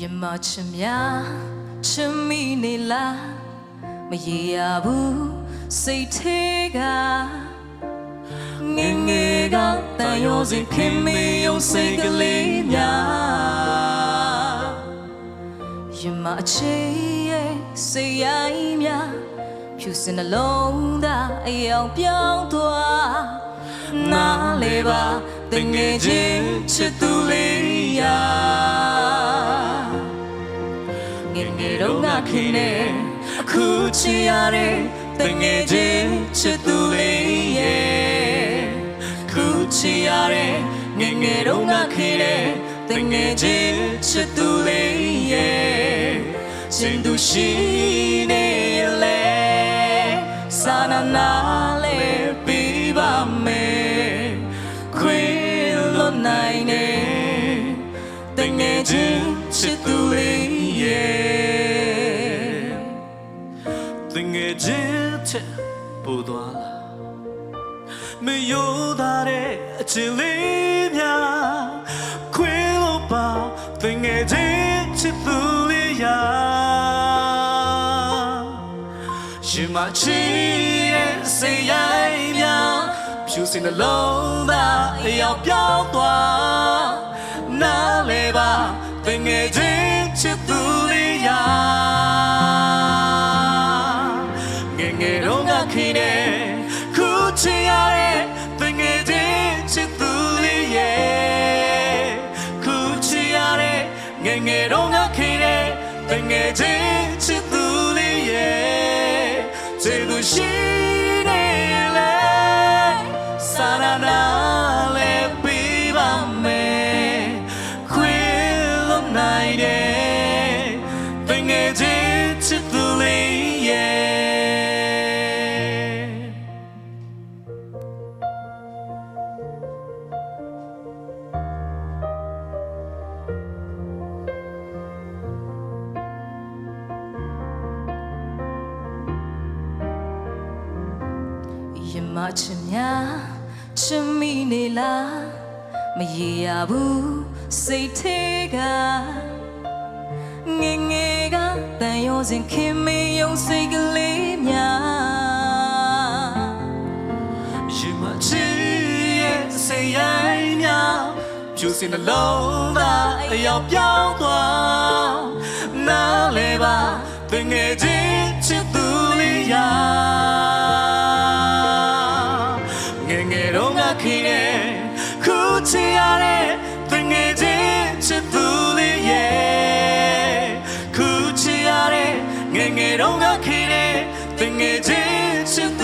ရမချင်များချင်မိနေလားမရေရဘူးစိတ်ထဲကငယ်ငယ်ကတန်ရောစင်ခင်မေယုံစိတ်ကလေးများရမချေရဲ့စိတ်ရိုင်းများဖြူစင်နှလုံးသားအယောင်ပြောင်းသွားနားလေပါတငယ်ချင်းချစ်သူလေးရာင ယ်ငယ်တော့ငါခင်နေအခုချစ်ရတဲ့တငယ်ချင်းချစ်သူလေးရဲ့အခုချစ်ရတဲ့ငယ်ငယ်တော့ငါခင်နေတငယ်ချင်းချစ်သူလေးရဲ့ရှင်သူရှိနေလေစာနာနာလေပြပါမယ်ခွေလွတ်နိုင်နေတငယ်ချင်းချစ်သူလေးရဲ့ ချင်းတဲ့ပူသွားလာမယိုသားတဲ့အချစ်လေးများခွေးလို့ပါသင်ငယ်ချင်းချစ်သူလေးရာရှင်မချီရဲ့စေရိုင်းများဖြူစင်နှလုံးသားအရောက်ပြောင်းသွားနားလေပါသင်ငယ်ချင်း တော့ငါခင်နေခုချင်ရတဲ့တငယ်ချင်းချစ်သူလေးရဲ့ခုချင်ရတဲ့ငယ်ငယ်တော့ငါခင်နေတငယ်ချင်းချစ်သူလေးရဲ့ကျေသူရှိနေလေစာရနာလေးပေးပါမယ် မချင်များချင်မိနေလားမရေရဘူးစိတ်ထဲကငယ်ငယ်ကတန်ရောစင်ခင်မေယုံစိတ်ကလေးများရင်မချစ်ရဲ့စေရိုင်းများဖြူစင်နှလုံးသားအရောက်ပြောင်းသွား ခင်ရဲ့ခုချင်ရတဲ့တငယ်ချင်းချစ်သူလေးရဲ့ခုချင်ရတဲ့ငငယ်တော့ကခင်ရဲ့တငယ်ချင်းချစ်သူ